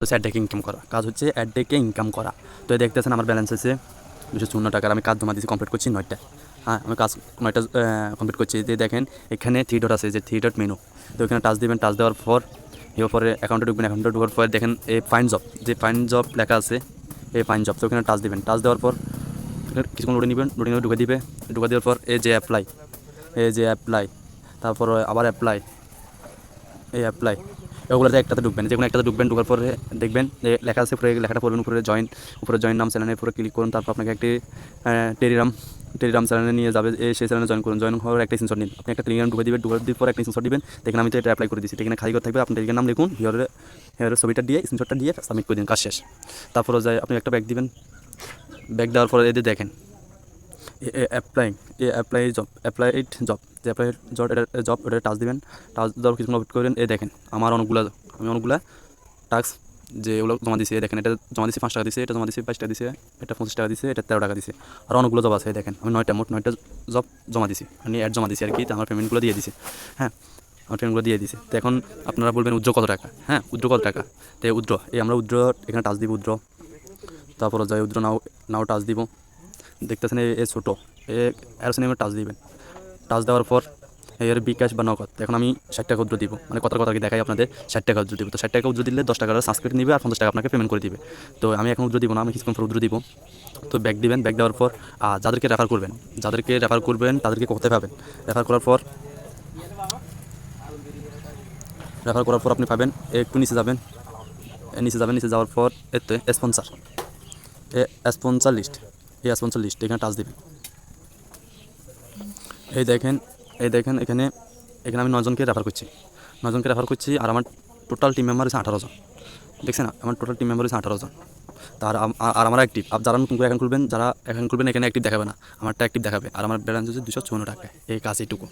হচ্ছে অ্যাড ডেকে ইনকাম করা। কাজ হচ্ছে অ্যাড ডেকে ইনকাম করা। তো দেখতেছেন আমার ব্যালেন্স আছে দুশো চুন্ন টাকার। আমি কাজ জমা দিয়েছি কমপ্লিট করছি নয়টা হ্যাঁ আমি কাজ নয়টা কমপ্লিট করছি। যে দেখেন, এখানে থ্রি ডট আছে যে থ্রি ডট মেনু তো এখানে টাচ দিবেন টাচ দেওয়ার পর এর পরে অ্যাকাউন্টে ঢুকবেন। অ্যাকাউন্টে ঢুকার পরে দেখেন এই ফাইন জব যে ফাইন জব লেখা আছে, এই ফাইন জব তো ওখানে টাচ দিবেন। টাচ দেওয়ার পর, কিছুক্ষণ লোডে নেবেন লোডিং ঢুকে দিবে। ঢুকে দেওয়ার পর এই যে অ্যাপ্লাই এই যে অ্যাপ্লাই তারপর আবার অ্যাপ্লাই এই অ্যাপ্লাই ওগুলোতে একটাতে ঢুকবেন, যে কোনো একটাতে ঢুকবেন, ঢুকার পরে দেখবেন যে লেখা আছে উপরে, লেখাটা পড়বেন উপরে জয়েন উপরে জয়েন নাম চ্যানেলের উপরে ক্লিক করুন, তারপর আপনাকে একটি টেলিগ্রাম টেলিগ্রাম চ্যানেলে নিয়ে যাবে সেই চ্যানেলে জয়েন করুন জয়েন হওয়ার একটা স্ক্রিনশট নিন। আপনি একটা টেলিগ্রাম ঢুকে দিবেন, ঢুকে দেওয়ার পর একটা স্ক্রিনশট দিবেন, দেখেন আমি তো এটা অ্যাপ্লাই করে দিচ্ছি এখানে খালি করে থাকবে, আপনি টেলিগ্রাম নাম লিখুন হিয়ারে হিয়ারে ছবিটা দিয়ে স্ক্রিনশটটা দিয়ে সাবমিট করে দিন, কাজ শেষ। তারপরে যায় আপনি একটা ব্যাগ দিবেন ব্যাগ দেওয়ার পরে এদের দেখেন apply apply job applied job যে অ্যাপ্লাই জব এটা জব এটা টাচ দিবেন টাচ দেওয়ার কিছুক্ষণ ওয়েট করবেন এই দেখেন, আমার অনেকগুলো আমি অনেকগুলো টাস্ক যে ওগুলো জমা দিছে দেখেন, এটা জমা দিছে পাঁচ টাকা দিছে, এটা জমা দিছে বাইশ টাকা দিছে, এটা পঁচিশ টাকা দিছে, এটা তেরো টাকা দিছে, আর অনেকগুলো জব আছে দেখেন, আমি নয়টা, মোট নয়টা জব জমা দিছি আমি অ্যাড জমা দিছি আর কি, আমার পেমেন্টগুলো দিয়ে দিছে হ্যাঁ আমার পেমেন্টগুলো দিয়ে দিছে, তো এখন আপনারা বলবেন উদ্র কত টাকা হ্যাঁ উদ্র কত টাকা, তো উদ্র, এই আমরা উদ্র, এখানে টাচ দিব উদ্র, তারপর যাই উদ্র, নাও নাও টাচ দিব, দেখতেছেন এ ছোটো এ অ্যারোসিনে টাচ দিবেন। টাচ দেওয়ার পর এর বিকাশ বা নগদ। এখন আমি ষাট টাকা উদ্র দিব। মানে কথা কথা দেখাই আপনাদের, ষাট টাকা উদ্র দিব। তো ষাট টাকা উদ্র দিলে দশ টাকার সাংস্কৃতিক নিবে আর পঞ্চাশ টাকা আপনাকে পেমেন্ট করে দিবে। তো আমি এখন উদ্র দিব না, আমি কিছুক্ষণ উদ্র দিব। তো ব্যাগ দিবেন ব্যাগ দেওয়ার পর যাদেরকে রেফার করবেন, যাদেরকে রেফার করবেন, তাদেরকে কোথায় পাবেন? রেফার করার পর রেফার করার পর আপনি পাবেন একটু নিচে যাবেন। এ, নিচে যাবেন, নিচে যাওয়ার পর, এতে স্পন্সার এ স্পন্সার লিস্ট এই স্পন্সার লিস্ট এখানে টাচ দিবেন। এই দেখেন এই দেখেন এখানে এখানে আমি নজনকে রেফার করছি। নজনকে রেফার করছি আর আমার টোটাল টিম মেম্বার হচ্ছে আঠারো জন। দেখছেন আমার টোটাল টিম মেম্বার হচ্ছে আঠারো জন। তার আর আমার অ্যাক্টিভ আর যারা নতুন করে অ্যাকাউন্ট খুলবেন, যারা অ্যাকাউন্ট খুলবেন, এখানে অ্যাক্টিভ দেখাবে না। আমারটা অ্যাক্টিভ দেখাবে। আর আমার ব্যালেন্স হচ্ছে দুশো চুয়ান্ন টাকা এই কাজ এইটুকু।